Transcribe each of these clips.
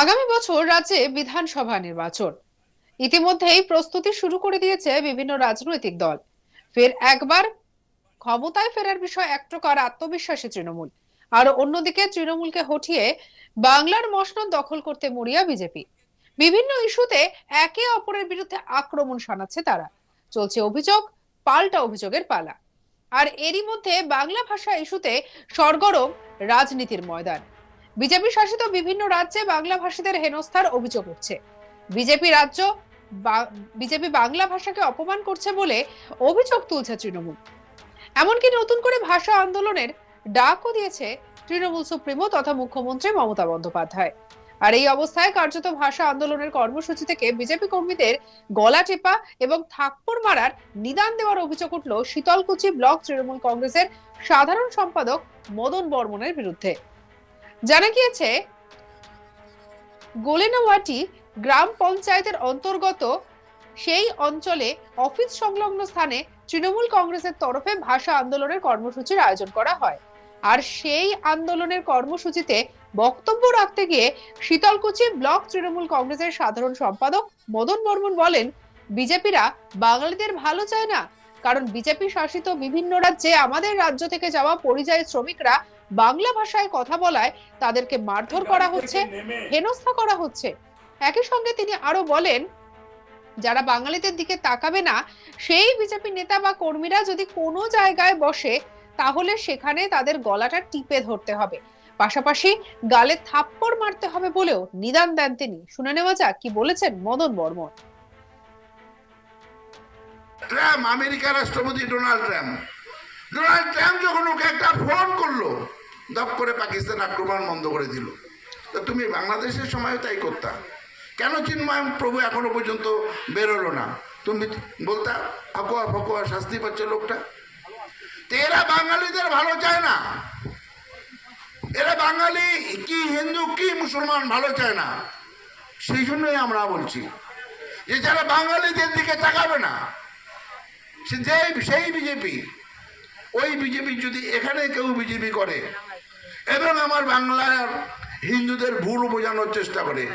আগামী বছর রাজ্যে বিধানসভা নির্বাচন। ইতিমধ্যেই প্রস্তুতি শুরু করে দিয়েছে বিভিন্ন রাজনৈতিক দল। ফের একবার ক্ষমতায় ফেরার বিষয়ে এক প্রকার আত্মবিশ্বাসী তৃণমূল। আর অন্যদিকে তৃণমূলকে হটিয়ে বাংলার মসনদ দখল করতে মরিয়া বিজেপি। বিভিন্ন ইস্যুতে একে অপরের বিরুদ্ধে আক্রমণ শানাচ্ছে তারা। চলছে অভিযোগ, পাল্টা অভিযোগের পালা। আর এরই মধ্যে বাংলা ভাষা ইস্যুতে সরগরম রাজনীতির ময়দান। বিজেপি শাসিত বিভিন্ন রাজ্যে বাংলা ভাষীদের হেনস্থার অভিযোগ উঠছে। বিজেপি রাজ্য বিজেপি বাংলা ভাষাকে অপমান করছে বলে অভিযোগ তুলছে তৃণমূল। এমনকি নতুন করে ভাষা আন্দোলনের ডাকও দিয়েছে তৃণমূল সুপ্রিমো তথা মুখ্যমন্ত্রী মমতা বন্দ্যোপাধ্যায়। আর এই অবস্থায় কার্যত ভাষা আন্দোলনের কর্মসূচি থেকে বিজেপি কর্মীদের গলা টেপা এবং থাপ্পড় মারার নিদান দেওয়ার অভিযোগ উঠল শীতলকুচি ব্লক তৃণমূল কংগ্রেসের সাধারণ সম্পাদক মদন বর্মনের বিরুদ্ধে। জানা গিয়েছে, গোলেনাওয়াটি গ্রাম পঞ্চায়েতের অন্তর্গত সেই অঞ্চলে অফিস সংলগ্ন স্থানে তৃণমূল কংগ্রেসের তরফে ভাষা আন্দোলনের কর্মসূচির আয়োজন করা হয়। আর সেই আন্দোলনের কর্মসূচিতে বক্তব্য রাখতে গিয়ে শীতলকুচি ব্লক তৃণমূল কংগ্রেসের সাধারণ সম্পাদক মদন বর্মন বলেন, বিজেপিরা বাঙালিদের ভালো চায় না, কারণ বিজেপি শাসিত বিভিন্ন রাজ্যে আমাদের রাজ্য থেকে যাওয়া পরিযায়ী শ্রমিকরা বাংলা ভাষায় কথা বলায় তাদেরকে মারধর করা হচ্ছে হেনস্থা করা হচ্ছে। একই সঙ্গে তিনি আরও বলেন যারা বাঙালিদের দিকে তাকাবে না সেই বিজেপি নেতা বা কর্মীরা যদি কোনো জায়গায় বসে তাহলে সেখানে তাদের গলাটা টিপে ধরতে হবে। পাশাপাশি গালে থাপ্পড় মারতে হবে বলেও নিদান দেন তিনি। শুনে নেওয়া যাক কি বলেছেন মদন বর্মন। ট্রাম্প আমেরিকার রাষ্ট্রপতি ডোনাল্ড ট্রাম্প। ডোনাল্ড ট্রাম্প যখন ওকে একটা ফোন করল দপ করে পাকিস্তান আক্রমণ বন্ধ করে দিল। তো তুমি বাংলাদেশের সময়ও তাই করতা। কেন চিন্ময় প্রভু এখনও পর্যন্ত বেরোলো না? তুমি বলতা, ফকোয়া ফকোয়া, শাস্তি পাচ্ছে লোকটা? এরা বাঙালিদের ভালো চায় না। এরা বাঙালি কি হিন্দু, কি মুসলমান ভালো চায় না। সেই জন্যই আমরা বলছি যে যারা বাঙালিদের দিকে তাকাবে না, সে যে- সেই বিজেপি, ওই বিজেপি যদি এখানে কেউ বিজেপি করে এবং আমার বাংলার হিন্দুদের ভুল বোঝানোর চেষ্টা করে।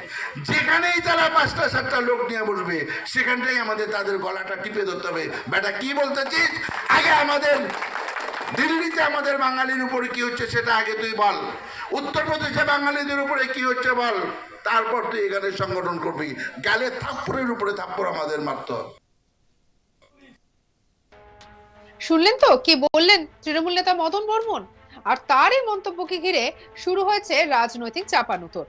যেখানেই তারা পাঁচটা, সাতটা লোক নিয়ে বসবে, সেখানটাই আমাদের তাদের গলাটা টিপে ধরতে হবে। বেটা, কি বলতেছিস? আগে আমাদের, দিল্লিতে আমাদের বাঙালির উপরে কি হচ্ছে সেটা আগে তুই বল। উত্তরপ্রদেশে বাঙালিদের উপরে কি হচ্ছে বল। তারপর তুই এখানে সংগঠন করবি। গালে থাপ্পড়ের উপরে থাপ্পড় আমাদের মারতে শুনলেন তো? কি বললেন? তৃণমূল নেতা মদন বর্মন? আর তার এই মন্তব্যকে ঘিরে শুরু হয়েছে রাজনৈতিক চাপানুতর।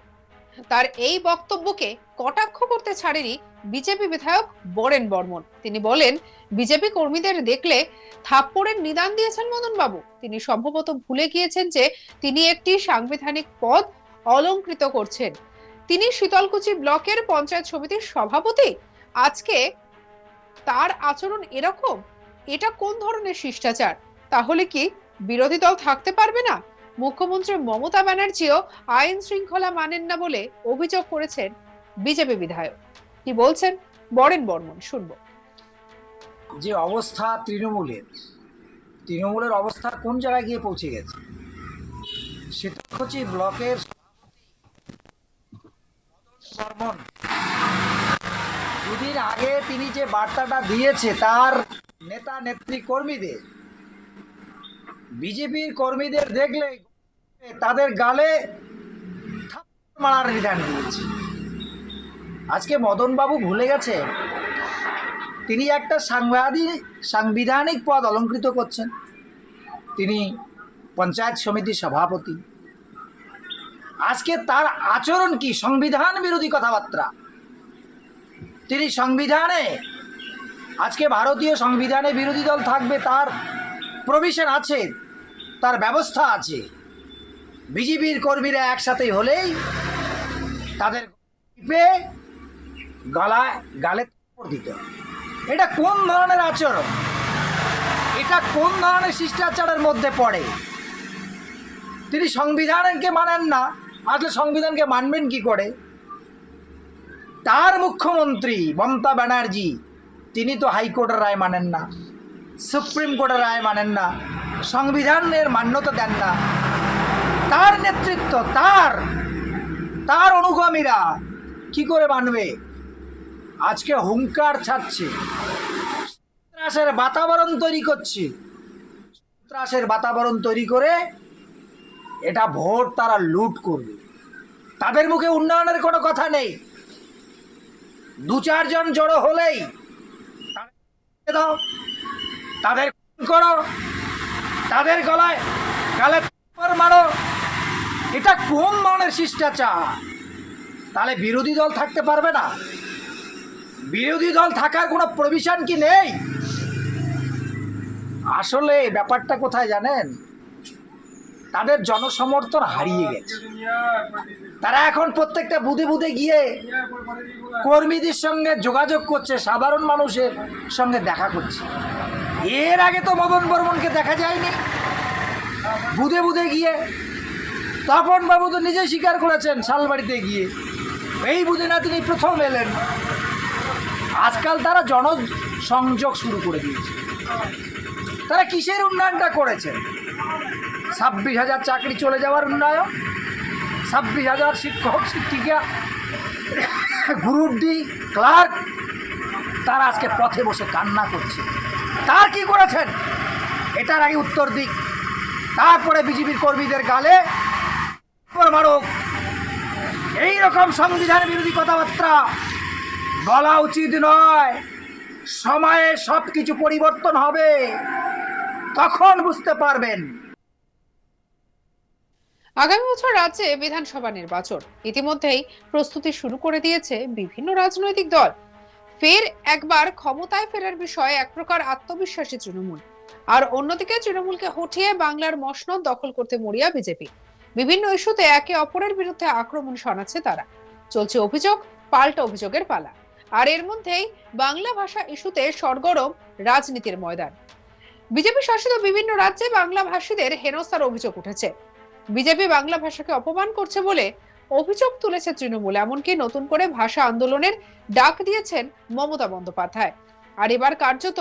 তার এই বক্তব্যকে কটাক্ষ করতে ছাড়েনি বিজেপি বিধায়ক বরেন বর্মন। তিনি বলেন, বিজেপি কর্মীদের দেখলে থাপ্পড়ের নিদান দিয়েছেন মদন বাবু তিনি সম্ভবত ভুলে গিয়েছেন যে তিনি একটি সাংবিধানিক পদ অলঙ্কৃত করছেন। তিনি শীতলকুচি ব্লকের পঞ্চায়েত সমিতির সভাপতি। আজকে তার আচরণ এরকম? এটা কোন ধরনের শিষ্টাচার? তাহলে কি বিরোধী দল থাকতে পারবে না? মুখ্যমন্ত্রী মমতা ব্যানার্জিও আইন শৃঙ্খলা মানেন না বলে অভিযোগ করেছেন বিজেপি বিধায়ক। কি বলছেন? বরেন বর্মন, শুনব। যে অবস্থা তৃণমূলের তৃণমূলের অবস্থা কোন জায়গায় গিয়ে পৌঁছে গেছে? ব্লকের দুদিন আগে তিনি যে বার্তাটা দিয়েছে, তার নেতা নেত্রী কর্মীদের বিজেপির কর্মীদের দেখলে তাদের গালে মারার বিধান দিয়েছে আজকে মদনবাবু ভুলে গেছে, তিনি একটা সাংবাদিক, সাংবিধানিক পদ অলঙ্কৃত করছেন। তিনি পঞ্চায়েত সমিতির সভাপতি। আজকে তার আচরণ কি? সংবিধান বিরোধী কথাবার্তা। তিনি সংবিধানে, আজকে ভারতীয় সংবিধানে বিরোধী দল থাকবে, তার প্রভিশন আছে। তার ব্যবস্থা আছে। বিজেপির কর্মীরা একসাথে হলেই তাদের টিপে গলায় গালে দিতে এটা কোন ধরনের আচরণ? এটা কোন ধরনের শিষ্টাচারের মধ্যে পড়ে? তিনি সংবিধানকে মানেন না, আসলে সংবিধানকে মানবেন কি করে? তার মুখ্যমন্ত্রী মমতা ব্যানার্জি, তিনি তো হাইকোর্টের রায় মানেন না, সুপ্রিম কোর্টের রায় মানেন না। সংবিধানের মান্যতা দেন না। তার নেতৃত্ব, তার তার অনুগামীরা কি করে মানবে? আজকে হুঙ্কার ছাড়ছে। সন্ত্রাসের বাতাবরণ তৈরি করছে। সন্ত্রাসের বাতাবরণ তৈরি করে এটা ভোট তারা লুট করবে। তাদের মুখে উন্নয়নের কোনো কথা নেই। দু চারজন জড়ো হলেই দাও। তাদের করো। তাদের গলায় গালে মারো। এটা কোন মানের শিষ্টাচার? তাহলে বিরোধী দল থাকতে পারবে না। বিরোধী দল থাকার কোনো প্রভিশন কি নেই? আসলে ব্যাপারটা কোথায় জানেন? তাদের জনসমর্থন হারিয়ে গেছে। তারা এখন প্রত্যেকটা বুধে বুধে গিয়ে কর্মীদের সঙ্গে যোগাযোগ করছে, সাধারণ মানুষের সঙ্গে দেখা করছে। এর আগে তো মদন বর্মনকে দেখা যায়নি। বুধে বুধে গিয়ে। তপন বাবু তো নিজে স্বীকার করেছেন শালবাড়িতে গিয়ে। এই বুধে না তিনি প্রথম এলেন। আজকাল তারা জনসংযোগ শুরু করে দিয়েছে। তারা কিসের উন্নয়নটা করেছে? ছাব্বিশ হাজার চাকরি চলে যাওয়ার উন্নয়ন? ছাব্বিশ হাজার শিক্ষক, শিক্ষিকা গ্রুপ ডি, ক্লার্ক, তারা আজকে পথে বসে কান্না করছে। তার কি করেছেন? এটার আগে উত্তর দিক। তারপরে বিজেপির কর্মীদের গালে মারক। এই রকম সংবিধান বিরোধী কথাবার্তা বলা উচিত নয়। সময়ে সব কিছু পরিবর্তন হবে। তখন বুঝতে পারবেন। আগামী বছর রাজ্যে বিধানসভা নির্বাচন। ইতিমধ্যেই প্রস্তুতি শুরু করে দিয়েছে বিভিন্ন রাজনৈতিক দল। ফের একবার ক্ষমতায় ফেরার বিষয়ে এক প্রকার আত্মবিশ্বাসী তৃণমূল। আর অন্যদিকে তৃণমূলকে হটিয়ে বাংলার মসনদ দখল করতে মরিয়া বিজেপি। বিভিন্ন ইস্যুতে একে অপরের বিরুদ্ধে আক্রমণ শোনাচ্ছে তারা। চলছে অভিযোগ, পাল্টা অভিযোগের পালা। আর এর মধ্যেই বাংলা ভাষা ইস্যুতে সরগরম রাজনীতির ময়দান। বিজেপি শাসিত বিভিন্ন রাজ্যে বাংলা ভাষীদের হেনস্থার অভিযোগ উঠেছে। বিজেপি বাংলা ভাষাকে অপমান করছে বলে অভিযোগ তুলেছে তৃণমূল, এমনকি নতুন করে ভাষা আন্দোলনের ডাক দিয়েছেন মমতা বন্দ্যোপাধ্যায়। আর এবার কার্যত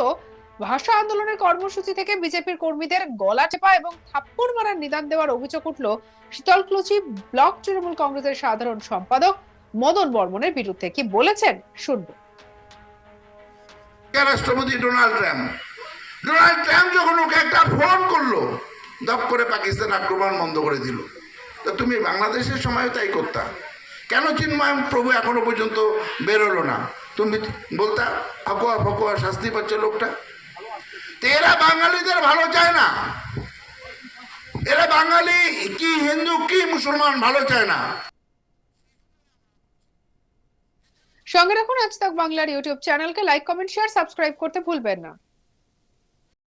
ভাষা আন্দোলনের কর্মসূচি থেকে বিজেপির কর্মীদের গলা টেপা এবং থাপ্পড় মারার নিদান দেওয়ার অভিযোগ উঠল শীতলকুচি ব্লক তৃণমূল কংগ্রেসের সাধারণ সম্পাদক মদন বর্মনের বিরুদ্ধে। কি বলেছেন? শুনব। রাষ্ট্রপতি? Donald Trump. ডোনাল্ড ট্রাম্প যখন ওকে একটা ফোন করল, দপ করে পাকিস্তান আক্রমণ বন্ধ করে দিল। তো তুমি বাংলাদেশের সময় তাই করতা। কেন চিন্ময় প্রভু এখনও পর্যন্ত বেরোলো না? তুমি বলতা, ফকোয়া ফকোয়া, শাস্তি পাচ্ছে লোকটা। তো এরা বাঙালিদের ভালো চায় না। এরা বাঙালি, কি হিন্দু, কি মুসলমান ভালো চায় না। সঙ্গে রাখুন আজ তাক বাংলার ইউটিউব চ্যানেলকে। লাইক, কমেন্ট, শেয়ার, সাবস্ক্রাইব করতে ভুলবেন না।